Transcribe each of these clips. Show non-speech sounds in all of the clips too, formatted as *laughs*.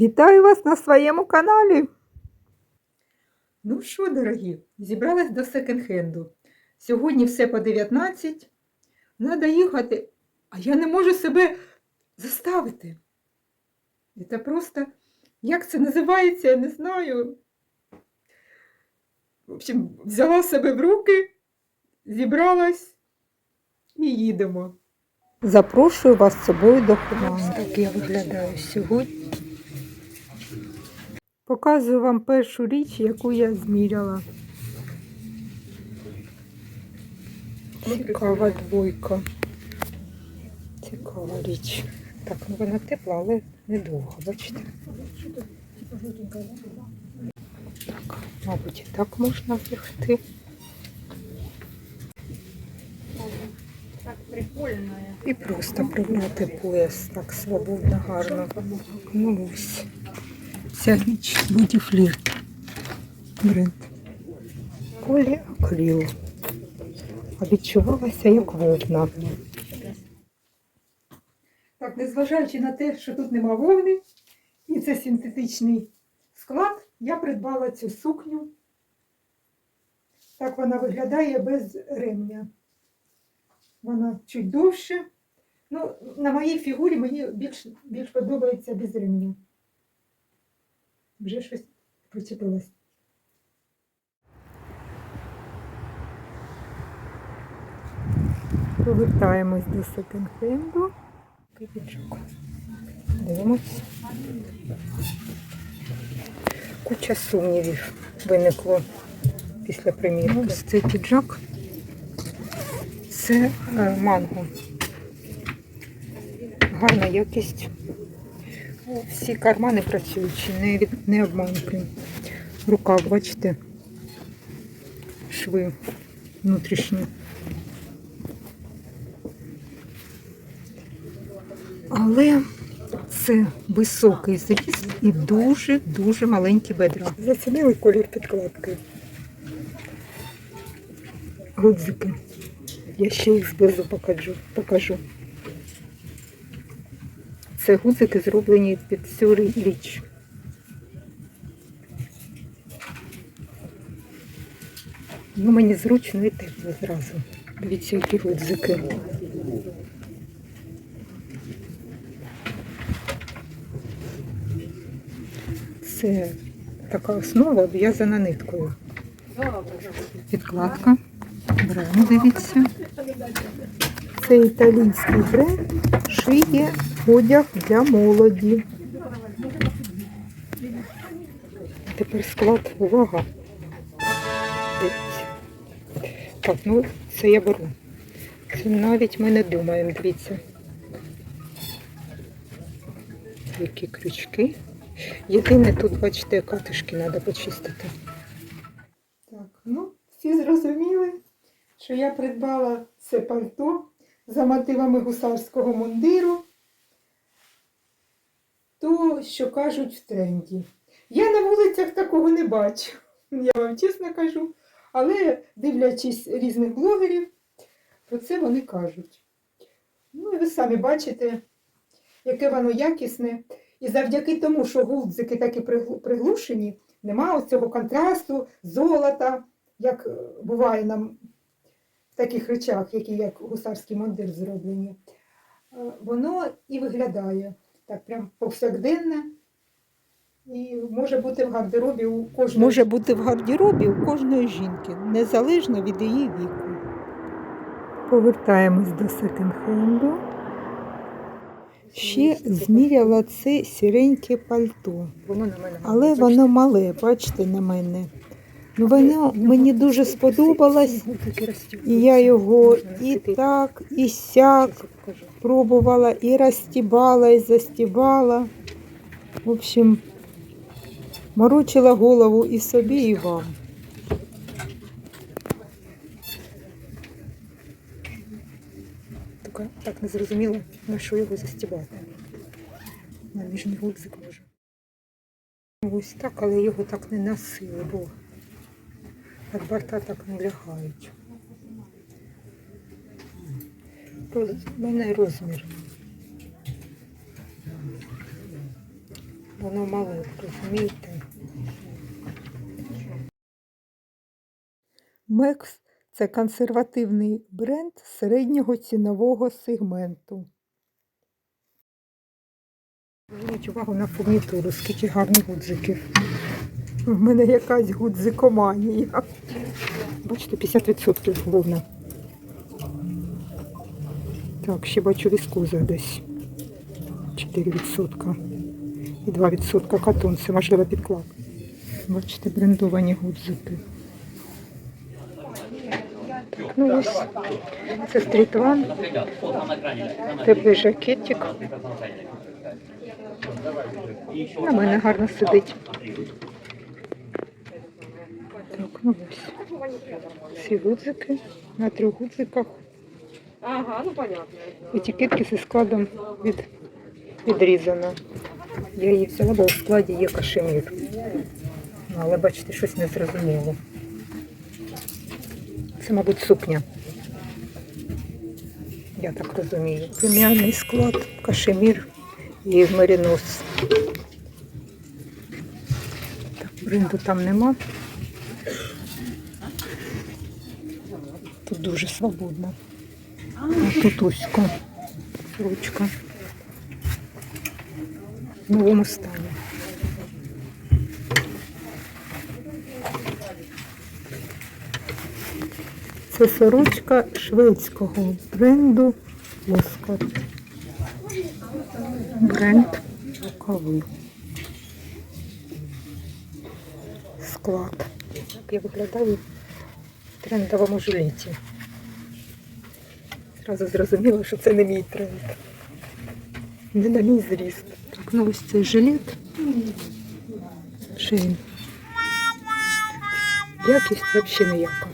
Вітаю вас на своєму каналі. Ну що, дорогі, зібралась до секонд-хенду. Сьогодні все по 19. Надо їхати, а я не можу себе заставити. Це просто, як це називається, я не знаю. В общем, взяла себе в руки, зібралась і їдемо. Запрошую вас з собою до команди. Так я виглядаю сьогодні. Показую вам першу річ, яку я зміряла. Цікава двойка. Цікава річ. Так, ну вона тепла, але недовго, бачите. Так, мабуть, і так можна вдягти. І просто прибрати пояс так свободно, гарно. Ну ось. Ця річ буде. Бренд. Колі акрил. А відчувалася як вовна. Так, незважаючи на те, що тут нема вовни, і це синтетичний склад, я придбала цю сукню. Так вона виглядає без ремня. Вона чуть довше. Ну, на моїй фігурі мені більш, більш подобається без ремня. Вже щось причепилось. Повертаємось до секонд-хенду. Піджак. Дивимось. Куча сумнівів виникло після примірки. Ось цей піджак. Це е, манго. Гарна якість. Всі кармани працюючі, не, не обмануті. Рукав, бачите, шви внутрішні. Але це високий зріст і дуже-дуже маленькі бедра. Зацінили колір підкладки. Гудзики. Я ще їх зблизу покажу. покажу. Це гудзики зроблені під цю річ. Ну, мені зручно і тепло зразу. Дивіться, які гудзики. Це така основа обв'язана ниткою. Підкладка. Бренд, дивіться. Це італійський бренд шиє одяг для молоді. Тепер склад, увага. Так, ну це я беру. Це навіть ми не думаємо, дивіться. Які крючки. Єдине тут, бачите, катушки треба почистити. Так, ну, всі зрозуміли, що я придбала це пальто за мотивами гусарського мундиру. То, що кажуть в тренді. Я на вулицях такого не бачу, *laughs* я вам чесно кажу. Але дивлячись різних блогерів, про це вони кажуть. Ну і ви самі бачите, яке воно якісне. І завдяки тому, що гудзики такі приглу- приглушені, немає цього контрасту, золота, як е, буває нам таких речах, які як гусарський мундир зроблені. Е, Воно і виглядає так прям повсякденне. І може бути в гардеробі у кожної. Може бути в гардеробі у кожної жінки, незалежно від її віку. Повертаємось до секонд-хенду. Ще зміряла це сіреньке пальто. Але воно мале, бачите, на мене. Ну, воно мені дуже сподобалось, і я його і так, і сяк пробувала, і розстібала, і застібала. В общем, морочила голову і собі, і вам. Тільки так не зрозуміло, на що його застібати. На нижній гудзик може. Ось так, але його так не носили, бо від борта так не лягають. Роз- в мене розмір Воно мале, розумієте? Мекс це консервативний бренд середнього цінового сегменту. Зверніть увагу на фурнітуру, скільки гарних гудзиків. У мене якась гудзикоманія. Бачите, 50% головне. Так, ще бачу віскоза десь. 4%. І 2% катон. Це можливо підклад. Бачите, брендовані гудзики. Ну ось. Це стріт ван. Теплий жакетик. На мене гарно сидить. Ну ось. Всі гудзики на трьох гудзиках. Ага, ну понятно. Етикетки зі складом від, відрізано. Я її взяла, бо у складі є кашемір. Але бачите, щось не зрозуміло. Це, мабуть, сукня. Я так розумію. Преміальний склад, кашемір і мерінос. Так, бренду там нема. Дуже свободно. А тут узько. Ручка. В новому стані. Це сорочка шведського бренду Оскар. Бренд рукави. Склад. Так я виглядаю в трендовому жилеті. Зразу зрозуміла, що це не мій тренд. Не на мій зріст. Так, ну ось цей жилет. Шейн. Якість взагалі ніяка.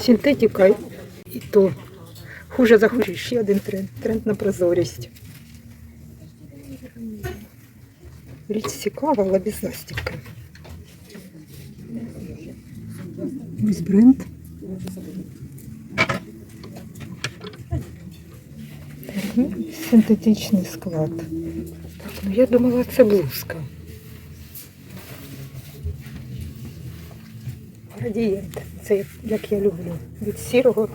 Синтетика і то. Хуже за хуже. Ще один тренд. Тренд на прозорість. Річ цікава, але без застібки. Ось бренд. Так, Синтетичний склад. Так, ну я думала, це блузка. Градієнт. Це як- я люблю. Від сірого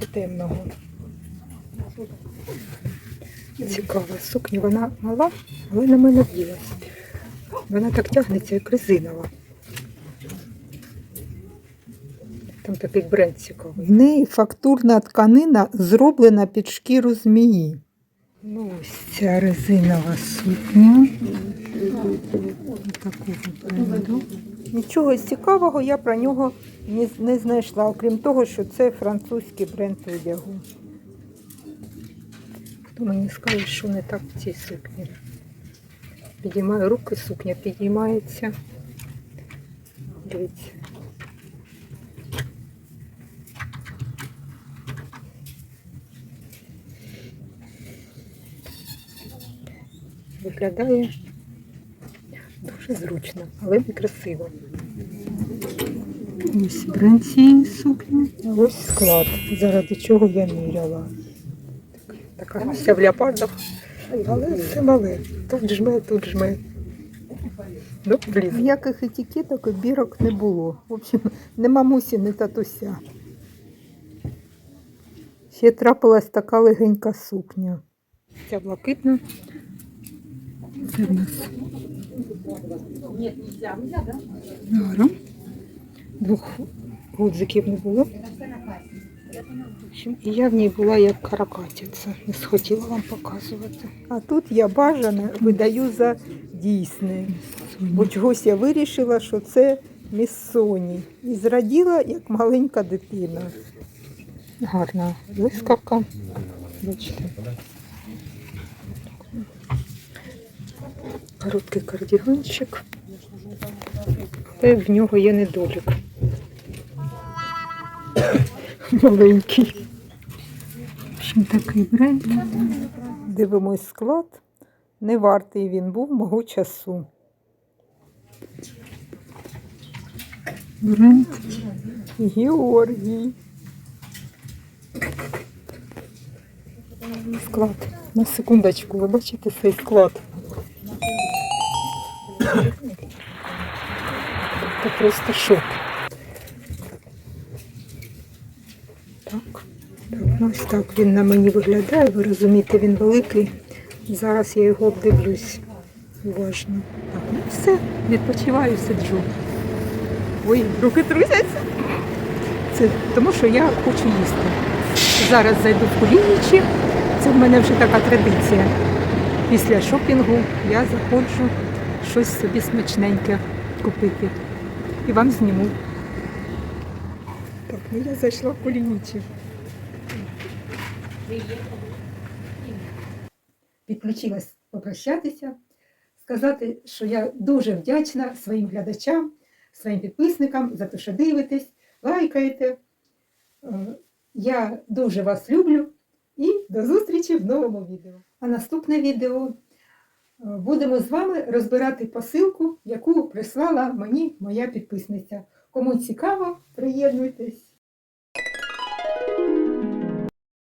до темного. Цікава сукня, вона мала, але на мене вділась. Вона так тягнеться, як резинова. Там такий бренд цікавий. В неї фактурна тканина зроблена під шкіру змії. Ну, ось ця резинова сукня. Такого. Нічого цікавого я про нього не, не знайшла, окрім того, що це французький бренд одягу. Хто мені скаже, що не так в цій сукні? Підіймаю руки, сукня підіймається. Дивіться. Виглядає дуже зручно, але не красиво. Ось бренд цієї сукні. Ось склад, заради чого я міряла. Така вся в леопардах. Але все мале. Тут жме, тут жме. Ну, блін. Ніяких етикеток і бірок не було. В общем, не мамусі, не татуся. Ще трапилась така легенька сукня. Ця блакитна. Це в нас Гара. Двох гудзиків не було. І я в ній була як каракатиця. Не схотіла вам показувати. А тут я бажане видаю за дійсне. Бо чогось я вирішила, що це міссоні. І зраділа, як маленька дитина. Гарна блискавка. Бачите. Короткий кардіганчик. Але в нього є недолік. Маленький. В общем, такий бренд. Дивимось склад. Не вартий він був мого часу. Бренд. Георгій. Склад. На секундочку, ви бачите цей склад? Це просто шок. Так. Ось так він на мені виглядає, ви розумієте, він великий. Зараз я його обдивлюсь уважно. Так, ну все, відпочиваю, сиджу. Ой, руки трусяться. Це тому, що я хочу їсти. Зараз зайду в кулінічі. Це в мене вже така традиція. Після шопінгу я заходжу щось собі смачненьке купити. І вам зніму. Так, ну я зайшла в кулінічі. Підключилась попрощатися, сказати, що я дуже вдячна своїм глядачам, своїм підписникам за те, що дивитесь, лайкаєте. Е, Я дуже вас люблю і до зустрічі в новому відео. А наступне відео будемо з вами розбирати посилку, яку прислала мені моя підписниця. Кому цікаво, приєднуйтесь.